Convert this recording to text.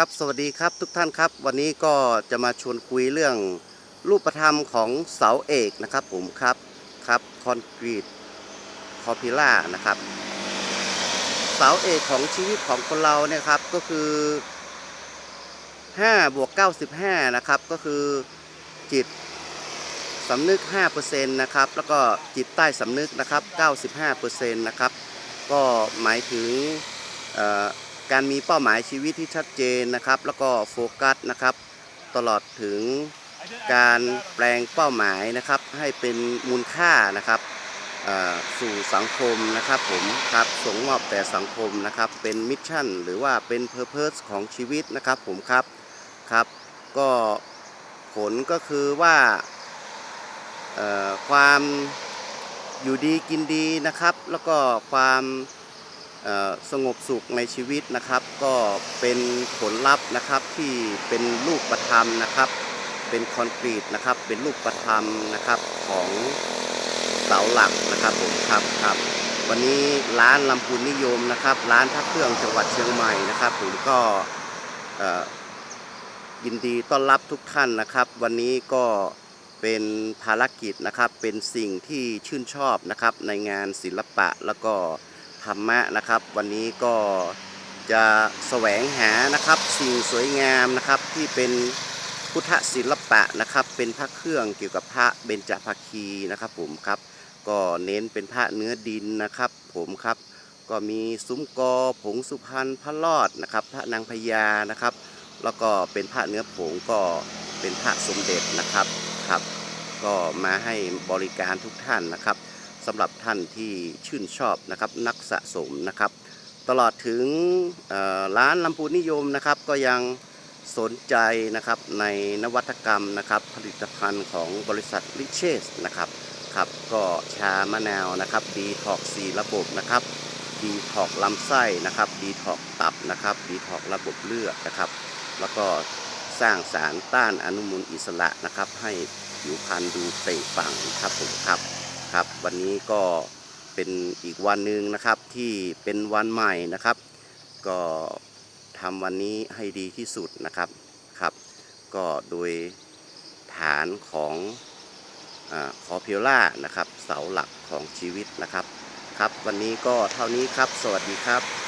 ครับสวัสดีครับทุกท่านครับ วันนี้ก็จะมาชวนคุยเรื่องรูปธรรมของเสาเอกนะครับผมครับครับคอนกรีตคอพิล่านะครับเสาเอกของชีวิตของคนเราเนี่ยครับก็คือ5บวก95นะครับก็คือจิตสำนึก5%นะครับแล้วก็จิตใต้สำนึกนะครับ95%นะครับก็หมายถึงเอ่อ การมีเป้าหมายชีวิตที่ชัดเจนนะครับ แล้วก็โฟกัสนะครับ ตลอดถึงการแปลงเป้าหมายนะครับ ให้เป็นมูลค่านะครับสู่สังคมนะครับผมครับส่งมอบแต่สังคมนะครับ เป็นมิชชั่นหรือว่าเป็นเพอร์เพสของชีวิตนะครับผมครับครับก็ผลก็คือว่าความอยู่ดีกินดีนะครับ แล้วก็ความ สงบสุขในชีวิตนะครับ ก็เป็นผลลัพธ์นะครับที่เป็นรูปประธรรมนะครับ เป็นคอนกรีตนะครับ เป็นรูปประธรรมนะครับของเสาหลักนะครับผมครับครับวันนี้ร้านลำพูนนิยมนะครับ ร้านพระเครื่องจังหวัดเชียงใหม่นะครับผมก็ยินดีต้อนรับทุกท่านนะครับ วันนี้ก็เป็นภารกิจนะครับเป็นสิ่งที่ชื่นชอบนะครับในงานศิลปะแล้วก็ ธรรมะนะครับ วันนี้ก็จะแสวงหานะครับสิ่งสวยงามนะครับที่เป็นพุทธศิลปะนะครับ เป็นพระเครื่องเกี่ยวกับพระเบญจภคีนะครับ ผมครับ ก็เน้นเป็นพระเนื้อดินนะครับ ผมครับ ก็มีซุ้มกอผงสุพรรณพระรอดนะครับ พระนางพญานะครับ แล้วก็เป็นพระเนื้อผงก็เป็นพระสมเด็จนะครับครับ ก็มาให้บริการทุกท่านนะครับ สำหรับท่านที่ชื่นชอบนะครับนักสะสมนะครับ ตลอดถึงร้านลำพูนนิยมนะครับก็ยังสนใจนะครับในนวัตกรรมนะครับผลิตภัณฑ์ของบริษัทลิเชสนะครับครับก็ชามะนาวนะครับดีท็อกซีระบบนะครับดีท็อกลำไส้นะครับดีท็อกตับนะครับดีท็อกระบบเลือดนะครับ แล้วก็สร้างสารต้านอนุมูลอิสระนะครับ ให้ผิวพรรณดูเปล่งปลั่งครับผมครับ ครับ วันนี้ก็เป็นอีกวันหนึ่งนะครับที่เป็นวันใหม่นะครับ ก็ทำวันนี้ให้ดีที่สุดนะครับครับ ก็โดยฐานของคอพิล่านะครับ เสาหลักของชีวิตนะครับ ครับ วันนี้ก็เท่านี้ครับ สวัสดีครับ